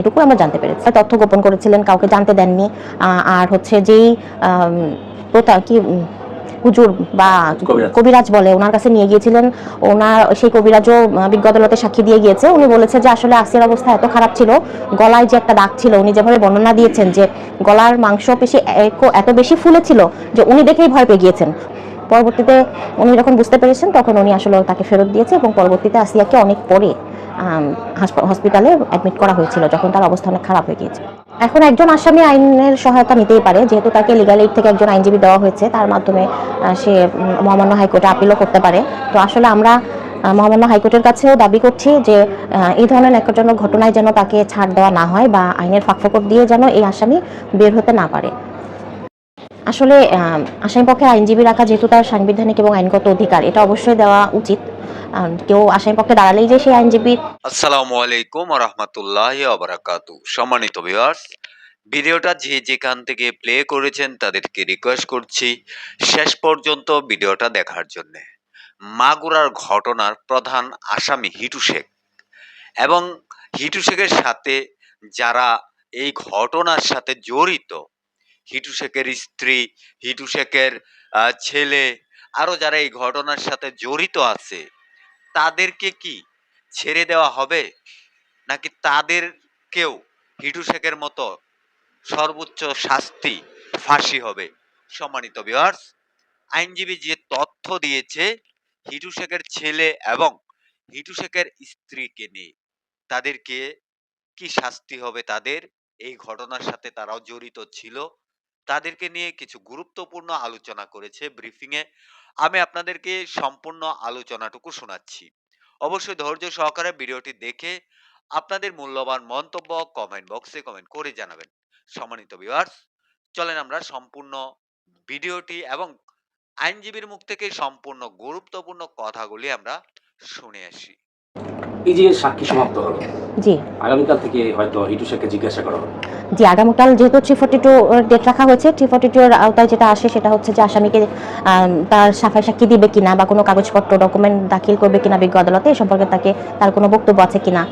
এটুকু আমরা জানতে পেরেছি। তথ্য গোপন করেছিলেন কাউকে জানতে দেননি। আর হচ্ছে যেই প্রতা কি হুজুর বা কবিরাজ। বলে ওনার কাছে নিয়ে গিয়েছিলেন। ওনার সেই কবিরাজও বিজ্ঞ আদালতে সাক্ষী দিয়ে গিয়েছে। উনি বলেছে যে আসলে আসিয়ার অবস্থা এত খারাপ ছিল গলায় যে একটা দাগ ছিল উনি যেভাবে বর্ণনা দিয়েছেন যে গলার মাংসপেশি এক- এত বেশি ফুলেছিল যে উনি দেখেই ভয় পেয়ে গিয়েছেন। পরবর্তীতে উনি যখন বুঝতে পেরেছেন, তখন উনি আসলে তাকে ফেরত দিয়েছে এবং পরবর্তীতে আসিয়াকে অনেক পরে হসপিটালে অ্যাডমিট করা হয়েছিল, যখন তার অবস্থা অনেক খারাপ হয়ে গিয়েছে। এখন একজন আসামি আইনের সহায়তা নিতেই পারে, যেহেতু তাকে লিগাল এইড থেকে একজন আইনজীবী দেওয়া হয়েছে, তার মাধ্যমে সে মহামান্য হাইকোর্টে আপিলও করতে পারে। তো আসলে আমরা মহামান্য হাইকোর্টের কাছেও দাবি করছি যে এই ধরনের ন্যাক্কারজনক ঘটনায় যেন তাকে ছাড় দেওয়া না হয় বা আইনের ফাঁকফোকর দিয়ে যেন এই আসামি বের হতে না পারে। আসলে আহ, আসামিপক্ষের আইনজীবী রাখা যেহেতু তার সাংবিধানিক এবং আইনগত অধিকার এটা অবশ্যই দেওয়া উচিত। কেউ আসামিপক্ষে দাঁড়ালেই যে সেই আইনজীবী আসসালামু আলাইকুম রহমতুল্লাহ আবরাকাতু সম্মানিত ভিউয়ার্স ভিডিওটা যে যেখান থেকে প্লে করেছেন তাদেরকে রিকোয়েস্ট করছি শেষ পর্যন্ত ভিডিওটা দেখার জন্য। মাগুরার ঘটনার প্রধান আসামি হিটু শেখ। এবং হিটু শেখের সাথে যারা এই ঘটনার সাথে জড়িত হিটু শেখের স্ত্রী, হিটু শেখের ছেলে, আরও যারা এই ঘটনার সাথে জড়িত আছে, তাদেরকে কি ছেড়ে দেওয়া হবে? নাকি তাদেরকেও হিটু শেখের মতো সর্বোচ্চ শাস্তি, ফাঁসি হবে? সম্মানিত ভিউয়ার্স আইনজীবী যে তথ্য দিয়েছে, হিটু শেখের ছেলে এবং হিটু শেখের স্ত্রীকে নিয়ে, তাদেরকে কি শাস্তি হবে তাদের? এই ঘটনার সাথে তারাও জড়িত ছিল। তাদেরকে নিয়ে কিছু গুরুত্বপূর্ণ আলোচনা করেছে ব্রিফিং এ। আমি আপনাদেরকে সম্পূর্ণ আলোচনাটুকু শোনাচ্ছি। অবশ্যই ধৈর্য সহকারে ভিডিওটি দেখে আপনাদের মূল্যবান মন্তব্য কমেন্ট বক্সে কমেন্ট করে জানাবেন। সম্মানিত ভিউয়ার্স চলেন আমরা সম্পূর্ণ ভিডিওটি এবং আইনজীবীর মুখ থেকে সম্পূর্ণ গুরুত্বপূর্ণ কথাগুলি আমরা শুনে আসি। এই যে সাক্ষী সমাপ্ত হলো। জি। আগামীকাল থেকে হয়তো হিটু শেখকে জিজ্ঞাসা করা হবে। জি আগামীকাল যেহেতু থ্রি ফোর্টি টু ডেট রাখা হয়েছে থ্রি ফোর্টি টু এর আওতায় যেটা আসে সেটা হচ্ছে যে আসামিকে তার সাফাই সাক্ষী দিবে কিনা বা কোনো কাগজপত্র ডকুমেন্ট দাখিল করবে কিনা বিজ্ঞ আদালতে এ সম্পর্কে তাকে তার কোনো বক্তব্য আছে কিনা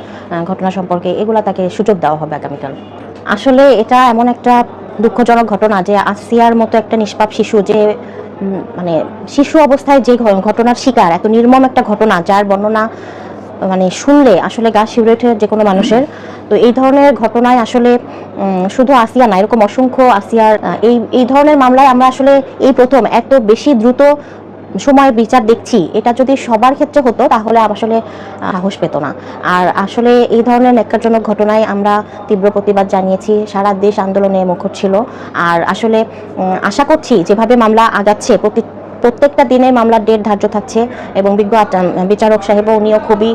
ঘটনা সম্পর্কে এগুলা তাকে সুযোগ দেওয়া হবে আগামীকাল। আসলে এটা এমন একটা দুঃখজনক ঘটনা যে আসিয়ার মতো একটা নিষ্পাপ শিশু যে মানে শিশু অবস্থায় যে ঘটনার শিকার এত নির্মম একটা ঘটনা যার বর্ণনা মানে শুনলে আসলে গা শিউরে ওঠে যে কোনো মানুষের। তো এই ধরনের ঘটনায় আসলে শুধু আসিয়া না, এরকম অসংখ্য আসিয়ার এই এই ধরনের মামলায় আমরা আসলে এই প্রথম এত বেশি দ্রুত সময় বিচার দেখছি। এটা যদি সবার ক্ষেত্রে হতো, তাহলে আসলে সাহস পেত না। আর আসলে এই ধরনের ন্যাক্কারজনক ঘটনায় আমরা তীব্র প্রতিবাদ জানিয়েছি। সারা দেশ আন্দোলনে মুখর ছিল। আর আসলে আশা করছি যেভাবে মামলা আগাচ্ছে, প্রতি প্রত্যেকটা দিনে মামলার ডেট ধার্য থাকছে এবং বিজ্ঞ বিচারক সাহেবও উনিও খুবই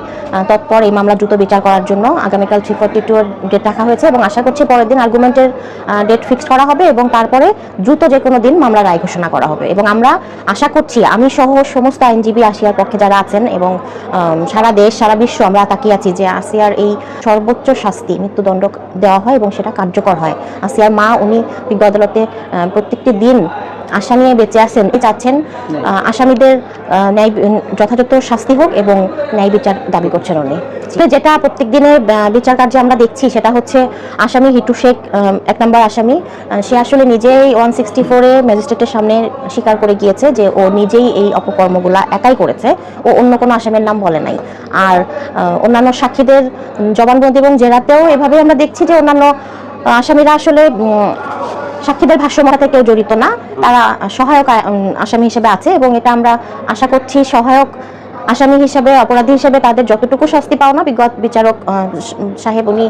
তৎপর এই মামলা দ্রুত বিচার করার জন্য। আগামীকাল থ্রি ফোর্টি টু ডেট রাখা হয়েছে এবং আশা করছি পরের দিন আর্গুমেন্টের ডেট ফিক্স করা হবে এবং তারপরে দ্রুত যে কোনো দিন মামলা রায় ঘোষণা করা হবে। এবং আমরা আশা করছি, আমি সহ সমস্ত আইনজীবী আসিয়ার পক্ষে যারা আছেন এবং সারা দেশ, সারা বিশ্ব আমরা তাকিয়ে আছি যে আসিয়ার এই সর্বোচ্চ শাস্তি মৃত্যুদণ্ড দেওয়া হয় এবং সেটা কার্যকর হয়। আসিয়ার মা, উনি বিজ্ঞ আদালতে প্রত্যেকটি দিন আশা নিয়ে বেঁচে আছেন চাচ্ছেন আসামিদের ন্যায় যথাযথ শাস্তি হোক এবং ন্যায় বিচার দাবি করছেন উনি। তো যেটা প্রত্যেক দিনের বিচার কার্যে আমরা দেখছি সেটা হচ্ছে আসামি হিটু শেখ এক নম্বর আসামি। সে আসলে নিজেই ওয়ান সিক্সটি ফোরে ম্যাজিস্ট্রেটের সামনে স্বীকার করে গিয়েছে যে ও নিজেই এই অপকর্মগুলো একাই করেছে। ও অন্য কোনো আসামের নাম বলে নাই। আর অন্যান্য সাক্ষীদের জবানবন্দি এবং জেরাতেও এভাবে আমরা দেখছি যে অন্যান্য আসামিরা আসলে সাক্ষীদের ভাষ্যমতাতে কেউ জড়িত না তারা সহায়ক আসামি হিসেবে আছে এবং এটা আমরা আশা করছি সহায়ক আসামি হিসেবে অপরাধী হিসেবে তাদের যতটুকু শাস্তি পাও না বিগত বিচারক সাহেব উনি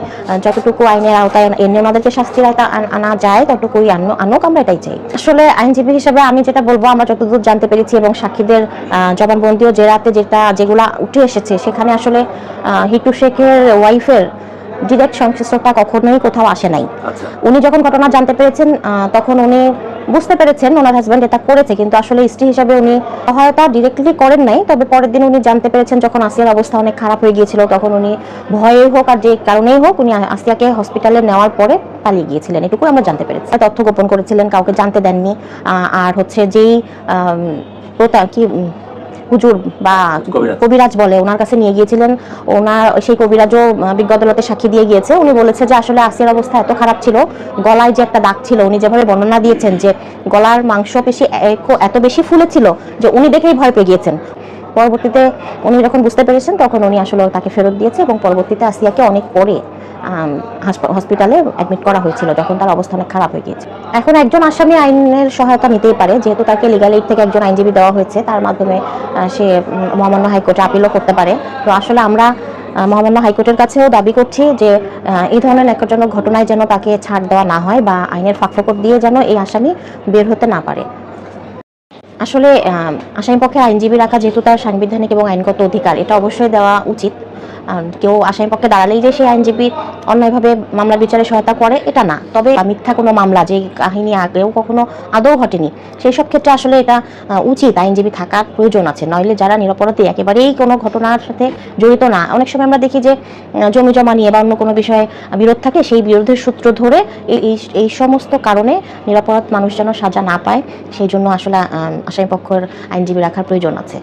যতটুকু আইনের আওতায় এনে ওনাদেরকে শাস্তির আওতায় আনা যায় ততটুকুই আনো আনুক আমরা এটাই চাই। আসলে আইনজীবী হিসেবে আমি যেটা বলব আমরা যতদূর জানতে পেরেছি এবং সাক্ষীদের আহ, জবানবন্দি ও জেরাতে যেটা যেগুলা উঠে এসেছে সেখানে আসলে হিটু শেখের ওয়াইফের ডিরেক্ট সংশ্লিষ্টতা কখনোই কোথাও আসে নাই। আচ্ছা। উনি যখন ঘটনা জানতে পেরেছেন তখন উনি বুঝতে পেরেছেন ওনার হাজব্যান্ড এটা করেছে কিন্তু আসলে স্ত্রী হিসাবে উনি সহায়তা ডিরেক্টলি করেন নাই। তবে পরের দিন উনি জানতে পেরেছেন যখন আসিয়ার অবস্থা অনেক খারাপ হয়ে গিয়েছিল তখন উনি ভয়ে হোক আর যে কারণেই হোক উনি আসিয়াকে হসপিটালে নেওয়ার পরে পালিয়ে গিয়েছিলেন। এটুকু আমরা জানতে পেরেছি। তথ্য গোপন করেছিলেন কাউকে জানতে দেননি। আর হচ্ছে যেই কি হুজুর বা কবিরাজ। বলে ওনার কাছে নিয়ে গিয়েছিলেন। ওনার সেই কবিরাজও বিজ্ঞ আদালতে সাক্ষী দিয়ে গিয়েছে। উনি বলেছে যে আসলে আসিয়ার অবস্থা এত খারাপ ছিল গলায় যে একটা দাগ ছিল উনি যেভাবে বর্ণনা দিয়েছেন যে গলার মাংসপেশি পেশি এত বেশি ফুলেছিল যে উনি দেখেই ভয় পেয়ে গিয়েছেন। পরবর্তীতে উনি যখন বুঝতে পেরেছেন, তখন উনি আসলে তাকে ফেরত দিয়েছে এবং পরবর্তীতে আসিয়াকে অনেক পরে হসপিটালে অ্যাডমিট করা হয়েছিল, যখন তার অবস্থা অনেক খারাপ হয়ে গিয়েছে। এখন একজন আসামি আইনের সহায়তা নিতেই পারে, যেহেতু তাকে লিগাল এইড থেকে একজন আইনজীবী দেওয়া হয়েছে, তার মাধ্যমে সে মহামান্য হাইকোর্টে আপিলও করতে পারে। তো আসলে আমরা মহামান্য হাইকোর্টের কাছেও দাবি করছি যে এই ধরনের ন্যাক্কারজনক ঘটনায় যেন তাকে ছাড় দেওয়া না হয় বা আইনের ফাঁকফোকর দিয়ে যেন এই আসামি বের হতে না পারে। আসলে আসামি পক্ষে আইনজীবী রাখা যেহেতু তার সাংবিধানিক এবং আইনগত অধিকার, এটা অবশ্যই দেওয়া উচিত। কেউ আসামি পক্ষে দাঁড়ালেই যে সেই আইনজীবী অন্যায়ভাবে মামলা বিচারে সহায়তা করে এটা না। তবে মিথ্যা কোনো মামলা যে কাহিনী আগেও কখনো আদৌ ঘটেনি সেই সব ক্ষেত্রে আসলে এটা উচিত আইনজীবী থাকার প্রয়োজন আছে। নইলে যারা নিরপরাধী একেবারেই কোনো ঘটনার সাথে জড়িত না। অনেক সময় আমরা দেখি যে জমি জমা নিয়ে বা অন্য কোনো বিষয়ে বিরোধ থাকে সেই বিরোধের সূত্র ধরে এই এই- সমস্ত কারণে নিরাপরাধ মানুষ যেন সাজা না পায় সেই জন্য আসলে আসামি পক্ষের আইনজীবী রাখার প্রয়োজন আছে।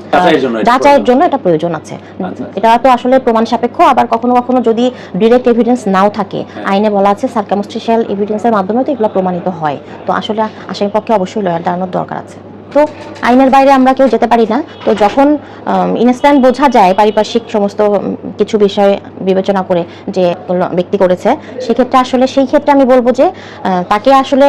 যাচাইয়ের জন্য এটা প্রয়োজন। আছে। আচ্ছা। এটা তো আসলে প্রমাণ সাপেক্ষ আবার কখনো কখনো যদি ডিরেক্ট এভিডেন্স নাও থাকে আইনে বলা আছে সার্কামস্টেশিয়াল এভিডেন্সের মাধ্যমে তো এগুলো প্রমাণিত হয়। তো আসলে আসামি পক্ষে অবশ্যই লয়ার দাঁড়ানোর দরকার আছে। তো আইনের বাইরে আমরা কেউ যেতে পারি না। তো যখন ইনস্ট্যান্ট বোঝা যায় পারিপার্শ্বিক সমস্ত কিছু বিষয় বিবেচনা করে যে ব্যক্তি করেছে সেক্ষেত্রে আসলে সেই ক্ষেত্রে আমি বলব যে তাকে আসলে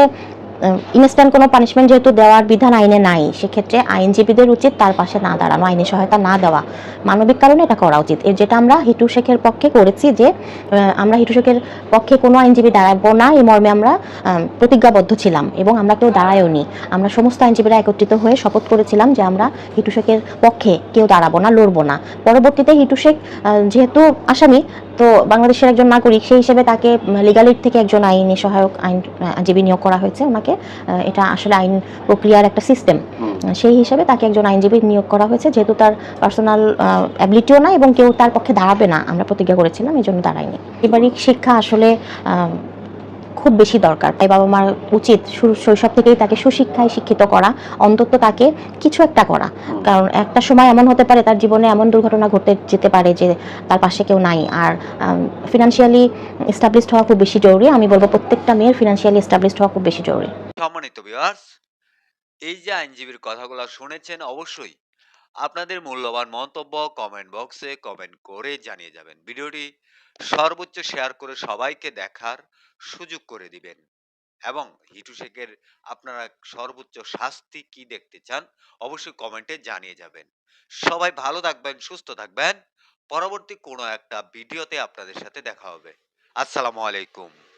ইনস্ট্যান্ট কোনো পানিশমেন্ট যেহেতু দেওয়ার বিধান আইনে নাই, সেক্ষেত্রে আইনজীবীদের উচিত তার পাশে না দাঁড়ানো, আইনি সহায়তা না দেওয়া। মানবিক কারণে এটা করা উচিত। এর যেটা আমরা হিটু শেখের পক্ষে করেছি যে আমরা হিটু শেখের পক্ষে কোনো আইনজীবী দাঁড়াবো না, এই মর্মে আমরা প্রতিজ্ঞাবদ্ধ ছিলাম এবং আমরা কেউ দাঁড়ায়ও নি। আমরা সমস্ত আইনজীবীরা একত্রিত হয়ে শপথ করেছিলাম যে আমরা হিটু শেখের পক্ষে কেউ দাঁড়াবো না, লড়বো না। পরবর্তীতে হিটু শেখ যেহেতু আসামি, তো বাংলাদেশের একজন নাগরিক, সেই হিসেবে তাকে লিগাল এইড থেকে একজন আইনি সহায়ক আইন আইনজীবী নিয়োগ করা হয়েছে। ওনাকে আহ, এটা আসলে আইন প্রক্রিয়ার একটা সিস্টেম সেই হিসাবে তাকে একজন আইনজীবী নিয়োগ করা হয়েছে যেহেতু তার পার্সোনাল অ্যাবিলিটিও নাই এবং কেউ তার পক্ষে দাঁড়াবে না। আমরা প্রতিজ্ঞা করেছিলাম এই জন্য দাঁড়াইনি পারিবারিক শিক্ষা আসলে আহ, খুব বেশি দরকার। তাই বাবা মার উচিত শৈশব থেকেই তাকে সুশিক্ষায় শিক্ষিত করা, অন্তত তাকে কিছু একটা করা। কারণ একটা সময় এমন হতে পারে তার জীবনে এমন দুর্ঘটনা ঘটতে যেতে পারে যে তার পাশে কেউ নাই। আর ফিনান্সিয়ালি এস্টাবলিশড হওয়া খুব বেশি জরুরি। আমি বলব প্রত্যেকটা মেয়ের ফিনান্সিয়ালি এস্টাবলিশড হওয়া খুব বেশি জরুরি। সম্মানিত ভিউয়ার্স এই যে আইনজীবীর কথাগুলো শুনেছেন অবশ্যই আপনাদের মূল্যবান মন্তব্য কমেন্ট বক্সে কমেন্ট করে জানিয়ে যাবেন। ভিডিওটি সর্বোচ্চ শেয়ার করে সবাইকে দেখার সুযোগ করে দিবেন। এবং হিটু শেখের আপনারা সর্বোচ্চ শাস্তি কি দেখতে চান, অবশ্যই কমেন্টে জানিয়ে যাবেন। সবাই ভালো থাকবেন, সুস্থ থাকবেন। পরবর্তী কোনো একটা ভিডিওতে আপনাদের সাথে দেখা হবে। আসসালামু আলাইকুম।